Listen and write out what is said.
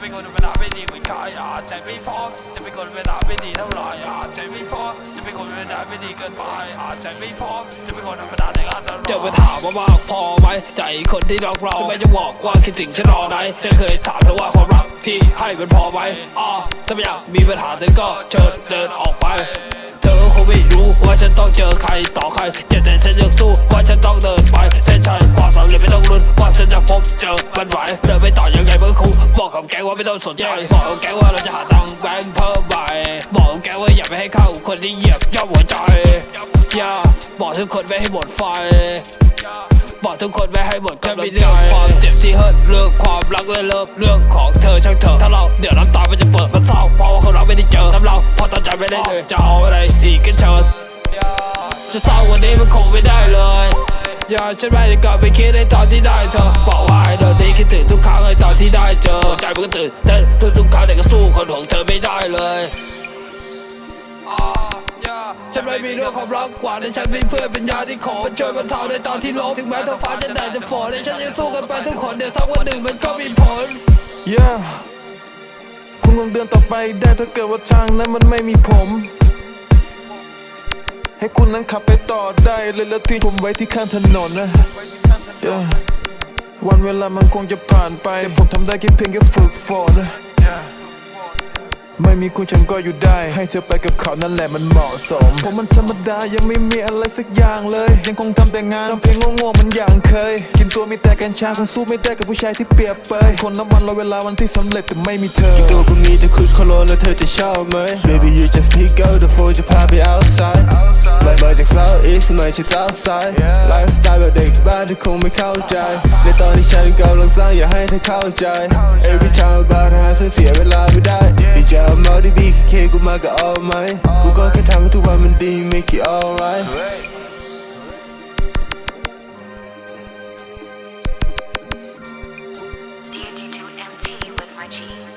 เป็นคนธรรมดาไม่ดีเหมือนใครอะใจไม่พร้อมจะเป็นคนธรรมดาไม่ดีเท่าไหร่อะใจไม่พร้อมจะเป็นคนธรรมดาไม่ดีเกินไปอะใจไม่พร้อมจะเป็นคนธรรมดาในงานนั้เจอปัญหามามากพอไหมใจคนที่รักเราทำไม่จะบอกว่าคิดถึงฉันรอไหนจะเคยถามเธอว่าความรักที่ให้มันพอไหมอะถ้าไม่อยากมีปัญหาเธอก็เชิญเดินออกไปเธอคงไม่รู้ว่าฉันต้องเจอใครต่อใครเจ็บแต่ฉันยังสู้ว่าฉันต้องเดินไปเส้นชัยความสำเร็จไม่ต้องลุ้นว่าฉันจะพบเจอมันไหวเดินไปต่อยังไงเมื่อครูบอกกับแก ว่าไม่ต้องสนใจ บอกแกว่าเราจะหาตังค์แบงค์เพิ่มใหม่บอกแกว่าอย่าไปให้เข้าคนที่เหยียบย่ำหัวใจอย่าบอกทุกคนไม่ให้หมดไฟบอกทุกคนไม่ให้หมดกำลังใจความเจ็บที่เฮิร์ตเรื่องความรักและเลิฟเรื่องของเธอช่างเถอะถ้าเราเดี๋ยวน้ำตามันจะเปิดมันเศร้าเพราะว่าเขาเราไม่ได้เจอน้ำเราพอตั้งใจไม่ได้เลยจะเอาอะไรอีกก็เชิญจะเศร้าวันนี้มันคงไม่ได้เลยอย่าฉันไม่ได้กลับไปคิดในตอนที่ได้เธอบอกว่าไอ้เรื่องนี้คิดถึงทุกครั้ง มันก็ตื่นเต้นทุกๆครั้งแต่ก็สู้คนของเธอไม่ได้เลยฉันไม่มีเรื่องความรักกว่าแต่ฉันมีเพื่อนเป็นยาที่ขอช่วยบรรเทาในตอนที่ล้มถึงแม้ท้องฟ้าจะแดดจะฝนแต่ฉันยังสู้กันไปทุกคนเดี๋ยวสักวันหนึ่งมันก็มีผล yeah คุณคงเดินต่อไปได้ถ้าเกิดว่าทางนั้นมันไม่มีผม ให้คุณนั้นขับไปต่อได้เลยแล้วทิ้งผมไว้ที่ข้างถนนนะ yeah วันเวลามันคงจะผ่านไป แต่ผมทำได้แค่เพียงแค่ฝึกฝนไม่มีคุณฉันก็อยู่ได้ ให้เธอไปกับเขานั่นแหละมันเหมาะสมผมมันธรรมดายังไม่มีอะไรสักอย่างเลย ยังคงทำแต่งานทำเพลงโง่ๆมันอย่างเคย กินตัวมีแต่กัญชาคงสู้ไม่ได้กับผู้ชายที่เปรียบเปยคนนับวันรอเวลาวันที่สำเร็จแต่ไม่มีเธอตัวกูมีแต่คุชโคโลแล้วเธอจะชอบไหม Baby you just pick up the phone จะพาไป outside มามาจาก South East มาจาก South Side ไลฟ์สไตล์แบบเด็กบ้านที่คงไม่เข้าใจ ในตอนที่ฉันกำลังสร้างอย่าให้เธอเข้าใจ Every time บ้านหาเธอเสียเวลาไม่ได้ดีใจเอามาที่บีเคกูมากับ All Might กูก็แค่ทำให้ทุกวันมันดี make it alright G.